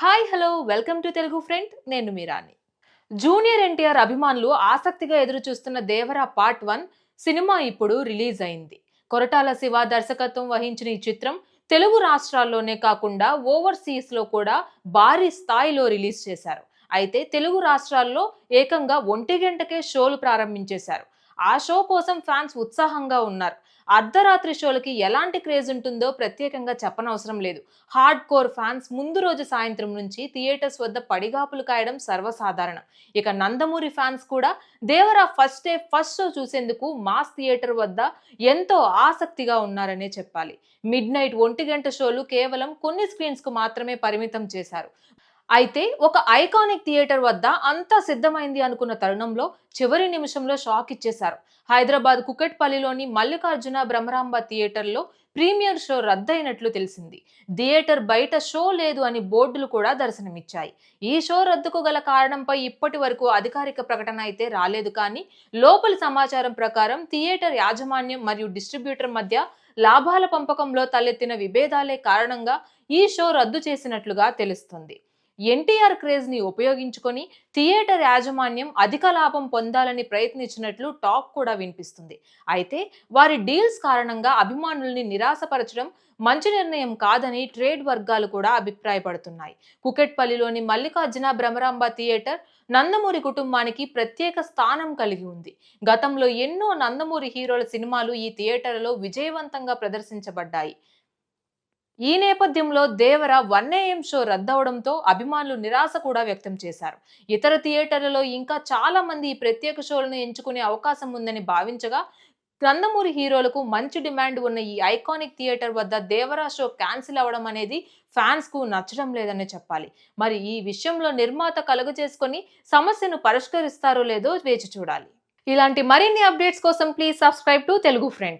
Hi hello welcome to Telugu friend. నేను మీరాని junior NTR అభిమానులు ఆసక్తిగా ఎదురు చూస్తున్న దేవరా పార్ట్ వన్ సినిమా ఇప్పుడు రిలీజ్ అయింది. కొరటాల శివ దర్శకత్వం వహించిన ఈ చిత్రం తెలుగు రాష్ట్రాల్లోనే కాకుండా ఓవర్సీస్లో కూడా భారీ స్థాయిలో రిలీజ్ చేశారు. అయితే తెలుగు రాష్ట్రాల్లో ఏకంగా ఒంటి గంటకే షోలు ప్రారంభించేశారు. ఆ షో కోసం ఫ్యాన్స్ ఉత్సాహంగా ఉన్నారు. అర్ధరాత్రి షోలకి ఎలాంటి క్రేజ్ ఉంటుందో ప్రత్యేకంగా చెప్పనవసరం లేదు. హార్డ్ కోర్ ఫ్యాన్స్ ముందు రోజు సాయంత్రం నుంచి థియేటర్స్ వద్ద పడిగాపులు కాయడం సర్వసాధారణం. ఇక నందమూరి ఫ్యాన్స్ కూడా Devara first day first show చూసేందుకు మాస్ థియేటర్ వద్ద ఎంతో ఆసక్తిగా ఉన్నారనే చెప్పాలి. మిడ్ నైట్ ఒంటి గంట షోలు కేవలం కొన్ని స్క్రీన్స్కు మాత్రమే పరిమితం చేశారు. అయితే ఒక ఐకానిక్ థియేటర్ వద్ద అంతా సిద్ధమైంది అనుకున్న తరుణంలో చివరి నిమిషంలో షాక్ ఇచ్చేశారు. హైదరాబాద్ కుకట్పల్లిలోని మల్లికార్జున బ్రహ్మరాంబ థియేటర్లో ప్రీమియర్ షో రద్దయినట్లు తెలిసింది. థియేటర్ బయట షో లేదు అని బోర్డులు కూడా దర్శనమిచ్చాయి. ఈ షో రద్దుకు గల కారణంపై ఇప్పటి వరకు అధికారిక ప్రకటన అయితే రాలేదు కానీ లోపలి సమాచారం ప్రకారం థియేటర్ యాజమాన్యం మరియు డిస్ట్రిబ్యూటర్ మధ్య లాభాల పంపకంలో తలెత్తిన విభేదాలే కారణంగా ఈ షో రద్దు చేసినట్లుగా తెలుస్తుంది. ఎన్టీఆర్ క్రేజ్ని ఉపయోగించుకొని థియేటర్ యాజమాన్యం అధిక లాభం పొందాలని ప్రయత్నించినట్లు టాక్ కూడా వినిపిస్తుంది. అయితే వారి డీల్స్ కారణంగా అభిమానుల్ని నిరాశపరచడం మంచి నిర్ణయం కాదని ట్రేడ్ వర్గాలు కూడా అభిప్రాయపడుతున్నాయి. కుకెట్పల్లిలోని మల్లికార్జున భ్రమరాంబ థియేటర్ నందమూరి కుటుంబానికి ప్రత్యేక స్థానం కలిగి ఉంది. గతంలో ఎన్నో నందమూరి హీరోల సినిమాలు ఈ థియేటర్లో విజయవంతంగా ప్రదర్శించబడ్డాయి. ఈ నేపథ్యంలో దేవర వన్ ఏఎం షో రద్దవడంతో అభిమానులు నిరాశ కూడా వ్యక్తం చేశారు. ఇతర థియేటర్లలో ఇంకా చాలా మంది ఈ ప్రత్యేక షోలను ఎంచుకునే అవకాశం ఉందని భావించగా నందమూరి హీరోలకు మంచి డిమాండ్ ఉన్న ఈ ఐకానిక్ థియేటర్ వద్ద దేవరా షో క్యాన్సిల్ అవ్వడం అనేది ఫ్యాన్స్కు నచ్చడం లేదనే చెప్పాలి. మరి ఈ విషయంలో నిర్మాత కలుగు చేసుకొని సమస్యను పరిష్కరిస్తారో లేదో వేచి చూడాలి. ఇలాంటి మరిన్ని అప్డేట్స్ కోసం please subscribe to Telugu friend